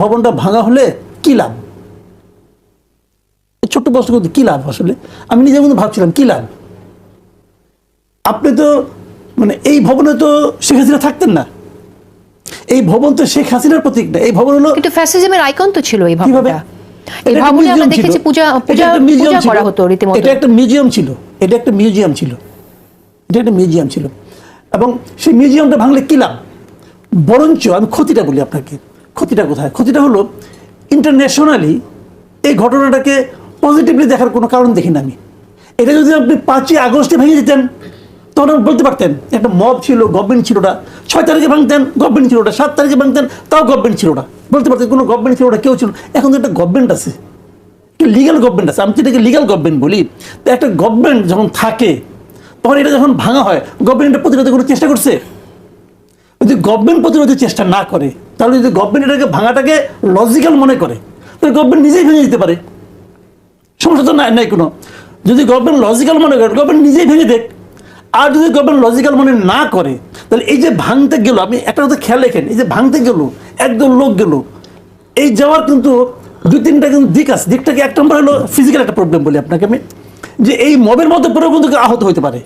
ভবনটা ভাঙা হলে কি লাভ? ছোট্ট প্রশ্ন করতে কি লাভ আসলে? আমি নিজের মধ্যে ভাবছিলাম কি লাভ? আপনি তো মানে এই ভবনে তো শেখ হাসিনা থাকতেন না। এই ভবন তো শেখ হাসিনার প্রতীক না। এই ভবন হলো কিন্তু ফ্যাসিজমের আইকন তো ছিল এই ভবনটা। এই ভবনে আমরা দেখেছি। পূজা পূজা পূজা করা হতো রীতিমতো। এটা একটা মিউজিয়াম ছিল। এটা একটা মিউজিয়াম ছিল। এটা একটা মিউজিয়াম ছিল। এবং সেই মিউজিয়ামটা ভাঙলে কি লাভ? বরঞ্চ আমি ক্ষতিটা বলি আপনাকে। ক্ষতিটা কোথায়? ক্ষতিটা হলো ইন্টারন্যাশনালি এই ঘটনাটাকে পজিটিভলি দেখার কোনো কারণ দেখি না আমি। এটা যদি আপনি পাঁচই আগস্টে ভেঙে দিতেন, তখন বলতে পারতেন, একটা মব ছিল গভর্নমেন্ট ছিল না ছয় তারিখে ভাঙতেন গভর্নমেন্ট ছিল না সাত তারিখে ভাঙতেন, তাও গভর্নমেন্ট ছিল না বলতে পারতেন, কোনো গভর্নমেন্ট ছিল না কেউ ছিল এখন তো একটা গভর্নমেন্ট আছে। লিগাল গভর্নমেন্ট আছে। আমি তো এটাকে লিগাল গভর্নমেন্ট বলি। তো একটা গভর্নমেন্ট যখন থাকে, তখন এটা যখন ভাঙা হয় গভর্নমেন্ট প্রতিরোধ করার চেষ্টা করছে? যদি গভর্নমেন্ট প্রতিরোধের চেষ্টা না করে তাহলে যদি গভর্নমেন্ট এটাকে ভাঙাটাকে লজিক্যাল মনে করে, তাহলে গভর্নমেন্ট নিজেই ভেঙে দিতে পারে। সমস্যা তো নাই নাই কোনো। যদি গভর্নমেন্ট লজিক্যাল মনে করে গভর্নমেন্ট নিজেই ভেঙে দেখ আর যদি গভর্নমেন্ট লজিক্যাল মনে না করে, তাহলে এই যে ভাঙতে গেল আপনি একটা কথা খেয়াল রেখেন, এই যে ভাঙতে গেল একদম লোক গেল, এই যাওয়ার কিন্তু দুই তিনটা কিন্তু দিক আছে। দিকটাকে এক নম্বর হলো ফিজিক্যাল একটা প্রবলেম বলি আপনাকে আমি, যে এই মবের মধ্যে পরেও কিন্তু আহত হতে পারে।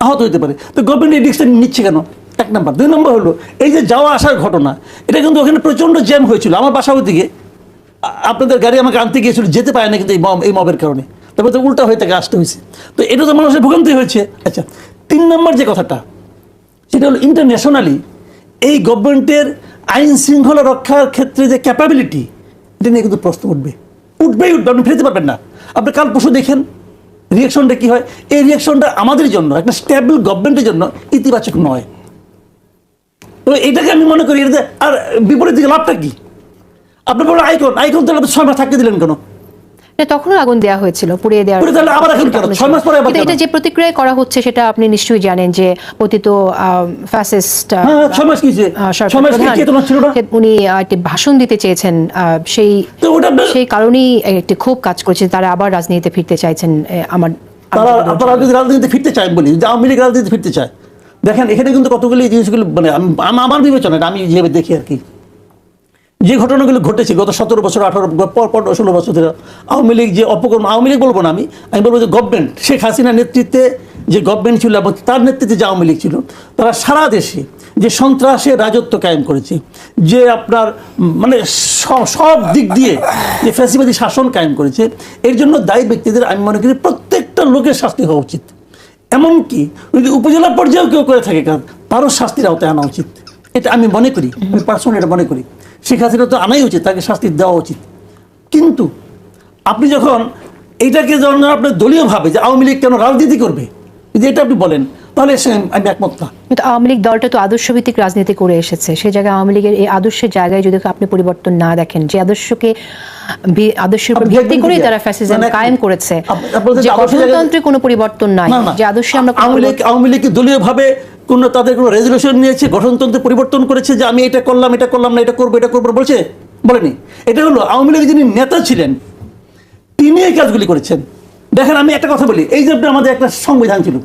আহত হতে পারে। তো গভর্নমেন্ট এই রিক্সটা নিচ্ছে কেন? এক নম্বর। দুই নম্বর হলো, এই যে যাওয়া আসার ঘটনা, এটা কিন্তু ওখানে প্রচণ্ড জ্যাম হয়েছিল। আমার বাসা ওদিকে আ- আপনাদের গাড়ি আমাকে আনতে গিয়েছিল, যেতে পারে না কিন্তু এই মব এই মবের কারণে। তারপর তো উল্টা হয়ে তাকে আসতে হয়েছে। তো এটা তো মানুষের ভোগান্তি হয়েছে। আচ্ছা তিন নম্বর যে কথাটা, সেটা হলো ইন্টারন্যাশনালি এই গভর্নমেন্টের আইন শৃঙ্খলা রক্ষার ক্ষেত্রে যে ক্যাপাবিলিটি এটা নিয়ে কিন্তু প্রশ্ন উঠবে। উঠবেই উঠবে, আপনি ফেলতে পারবেন না। আপনি কাল পরশু দেখেন রিয়াকশনটা কি হয়? এই রিয়াকশনটা আমাদের জন্য, একটা স্টেবল গভর্নমেন্টের জন্য ইতিবাচক নয়। তো এটাকে আমি মনে করি এটাতে আর বিপরীত দিকে লাভটা কি? আপনি বলো আইকন আইকন তাহলে ছয় মাস থাকতে দিলেন কেন? তখনও আগুন দেওয়া হয়েছিল পুড়িয়ে কিন্তু এটা যে প্রতিক্রিয়া করা হচ্ছে সেটা আপনি নিশ্চয়ই জানেন যে পতিত ফ্যাসিস্ট উনি একটি ভাষণ দিতে চেয়েছেন সেই সেই কারণেই একটি খুব কাজ করছে তারা আবার রাজনীতিতে ফিরতে চাইছেন আমার তারা রাজনীতিতে ফিরতে চায় বলি যে আওয়ামী লীগ রাজনীতিতে ফিরতে চায়। দেখেন, এখানে কিন্তু কতগুলি জিনিসগুলো মানে আম- আম- আমার বিবেচনা এটা আমি যেভাবে দেখি আর কি। যে ঘটনাগুলো ঘটেছে গত সতেরো বছর, আঠারো, পর ষোলো বছর ধরে, আওয়ামী লীগ যে অপকর্ম, আওয়ামী লীগ বলব না আমি আমি বলব যে গভর্নমেন্ট শেখ হাসিনার নেতৃত্বে যে গভর্নমেন্ট ছিল এবং তার নেতৃত্বে যে আওয়ামী লীগ ছিল, তারা সারা দেশে যে সন্ত্রাসের রাজত্ব কায়েম করেছে, যে আপনার মানে সব দিক দিয়ে যে ফ্যাসিবাদী শাসন কায়েম করেছে, এর জন্য দায়ী ব্যক্তিদের আমি মনে করি প্রত্যেকটা লোকের শাস্তি হওয়া উচিত। এমনকি যদি উপজেলা পর্যায়েও কেউ করে থাকে কাজ, তারও শাস্তির আওতায় আনা উচিত। এটা আমি মনে করি, আমি পার্সোনালি এটা মনে করি। শেখ তো আনাই উচিত, তাকে শাস্তি দেওয়া উচিত। কিন্তু আপনি যখন এইটাকে যখন আপনি দলীয়ভাবে যে আওয়ামী লীগ কেন রাজনীতি করবে, যদি এটা আপনি বলেন তাহলে সে আমি একমত না। কিন্তু আওয়ামী লীগ দলটা তো আদর্শভিত্তিক রাজনীতি করে এসেছে। সেই জায়গায় আওয়ামী লীগের এই আদর্শের জায়গায় যদি আপনি পরিবর্তন না দেখেন যে আদর্শকে আদর্শের উপর ভিত্তি দেখবেন করেই কি? তারা ফ্যাসিজম মানে কায়েম করেছে যে গঠনতন্ত্রে কোনো পরিবর্তন নাই যে আদর্শে আমরা আওয়ামী লীগ আওয়ামী লীগ দলীয়ভাবে কোনো তাদের কোনো রেজলিউশন নিয়েছে গঠনতন্ত্রে পরিবর্তন করেছে যে আমি এটা করলাম এটা করলাম না এটা করব এটা করব বলছে? বলেনি। এটা হলো আওয়ামী লীগের যিনি নেতা ছিলেন তিনি এই কাজগুলি করেছেন। দেখেন আমি একটা কথা বলি এই যে আমাদের একটা সংবিধান ছিল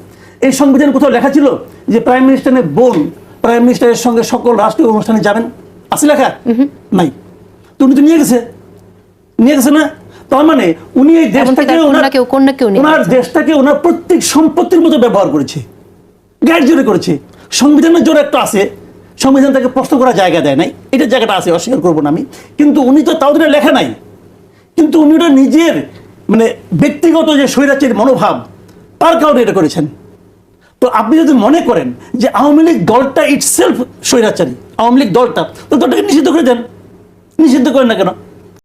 এই সংবিধান কোথাও লেখা ছিল যে প্রাইম মিনিস্টারের বোন প্রাইম মিনিস্টারের সঙ্গে সকল রাষ্ট্রীয় অনুষ্ঠানে যাবেন? আছে লেখা? নাই। তো উনি তো নিয়ে গেছে। নিয়ে গেছে না? তার মানে উনি এই দেশটাকে ওনার দেশটাকে ওনার প্রত্যেক সম্পত্তির মতো ব্যবহার করেছে। গ্যাস জোরে করেছে। সংবিধানের জোরে একটা আছে। সংবিধান তাকে প্রশ্ন করার জায়গা দেয় নাই। এটা জায়গাটা আছে অস্বীকার করব না আমি। কিন্তু উনি তো তাও দিনে লেখা নাই। কিন্তু উনি ওটা নিজের মানে ব্যক্তিগত যে স্বৈরাচারী মনোভাব তার কারণে এটা করেছেন। তো আপনি যদি মনে করেন যে আওয়ামী লীগ দলটা ইটসেলফ স্বৈরাচারী, আওয়ামী লীগ দলটা, তো দলটাকে নিষিদ্ধ করে দেন। নিষিদ্ধ করেন না কেন?